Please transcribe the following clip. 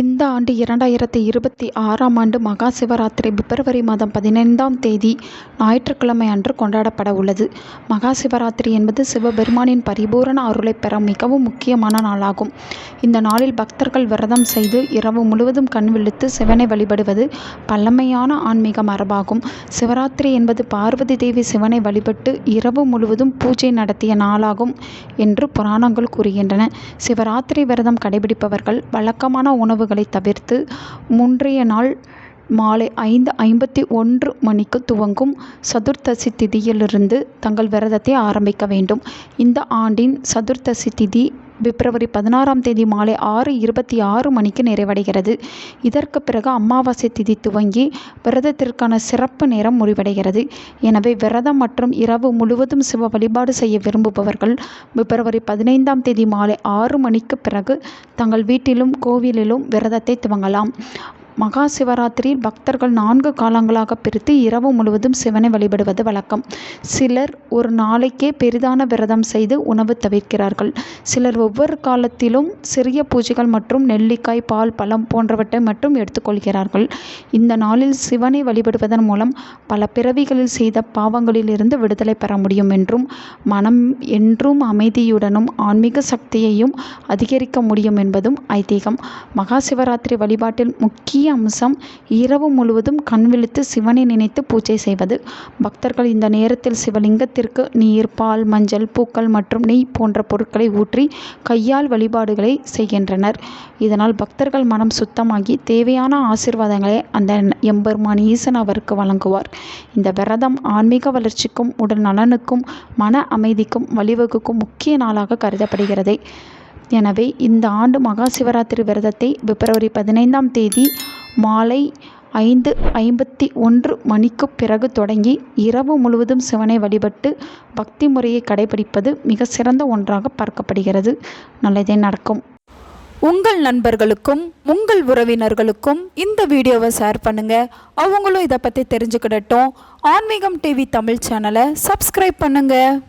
இந்த ஆண்டு இரண்டாயிரத்தி இருபத்தி ஆறாம் ஆண்டு மகா சிவராத்திரி பிப்ரவரி மாதம் பதினைந்தாம் தேதி ஞாயிற்றுக்கிழமை அன்று கொண்டாடப்பட உள்ளது. மகா சிவராத்திரி என்பது சிவபெருமானின் பரிபூரண அருளை பெற மிகவும் முக்கியமான நாளாகும். இந்த நாளில் பக்தர்கள் விரதம் செய்து இரவு முழுவதும் கண் விழித்து சிவனை வழிபடுவது பழமையான ஆன்மீக மரபாகும். சிவராத்திரி என்பது பார்வதி தேவி சிவனை வழிபட்டு இரவு முழுவதும் பூஜை நடத்திய நாளாகும் என்று புராணங்கள் கூறுகின்றன. சிவராத்திரி விரதம் கடைபிடிப்பவர்கள் வழக்கமான உணவு உணவுகளை தவிர்த்து முன்றைய நாள் மாலை ஐந்து ஐம்பத்தி ஒன்று மணிக்கு துவங்கும் சதுர்த்தசி திதியிலிருந்து தங்கள் விரதத்தை ஆரம்பிக்க வேண்டும். இந்த ஆண்டின் சதுர்த்தசி திதி பிப்ரவரி பதினாறாம் தேதி மாலை ஆறு இருபத்தி ஆறு மணிக்கு நிறைவடைகிறது. இதற்கு பிறகு அமாவாசை திதி துவங்கி விரதத்திற்கான சிறப்பு நேரம் முடிவடைகிறது. எனவே விரதம் மற்றும் இரவு முழுவதும் சிவ வழிபாடு செய்ய விரும்புபவர்கள் பிப்ரவரி பதினைந்தாம் தேதி மாலை ஆறு மணிக்கு பிறகு தங்கள் வீட்டிலும் கோவிலிலும் விரதத்தை துவங்கலாம். மகா சிவராத்திரியில் பக்தர்கள் நான்கு காலங்களாக பிரித்து இரவு முழுவதும் சிவனை வழிபடுவது வழக்கம். சிலர் ஒரு நாளைக்கே பெரிதான விரதம் செய்து உணவு தவிர்க்கிறார்கள். சிலர் ஒவ்வொரு காலத்திலும் சிறிய பூஜைகள் மற்றும் நெல்லிக்காய் பால் பழம் போன்றவற்றை மட்டும் எடுத்துக்கொள்கிறார்கள். இந்த நாளில் சிவனை வழிபடுவதன் மூலம் பல பிறவிகளில் செய்த பாவங்களிலிருந்து விடுதலை பெற முடியும் என்றும் மனம் என்றும் அமைதியுடனும் ஆன்மீக சக்தியையும் அதிகரிக்க முடியும் என்பதும் ஐதீகம். மகா சிவராத்திரி வழிபாட்டில் முக்கிய முக்கிய அம்சம் இரவு முழுவதும் கண் விழித்து சிவனை நினைத்து பூஜை செய்வது. பக்தர்கள் இந்த நேரத்தில் சிவலிங்கத்திற்கு நீர் பால் மஞ்சள் பூக்கள் மற்றும் நெய் போன்ற பொருட்களை ஊற்றி கையால் வழிபாடுகளை செய்கின்றனர். இதனால் பக்தர்கள் மனம் சுத்தமாகி தேவையான ஆசிர்வாதங்களை அந்த எம்பெருமான் ஈசன் அவருக்கு வழங்குவார். இந்த விரதம் ஆன்மீக வளர்ச்சிக்கும் உடல் நலனுக்கும் மன அமைதிக்கும் வழிவகுக்கும் முக்கிய நாளாக கருதப்படுகிறது. எனவே இந்த ஆண்டு மகா சிவராத்திரி விரதத்தை பிப்ரவரி பதினைந்தாம் தேதி மாலை ஐந்து ஐம்பத்தி ஒன்று மணிக்குப் பிறகு தொடங்கி இரவு முழுவதும் சிவனை வழிபட்டு பக்தி முறையை கடைபிடிப்பது மிக சிறந்த ஒன்றாக பார்க்கப்படுகிறது. நல்லதே நடக்கும். உங்கள் நண்பர்களுக்கும் உங்கள் உறவினர்களுக்கும் இந்த வீடியோவை ஷேர் பண்ணுங்க. அவங்களும் இதை பற்றி தெரிஞ்சுக்கிடட்டும். ஆன்மீகம் டிவி தமிழ் சேனலை சப்ஸ்கிரைப் பண்ணுங்கள்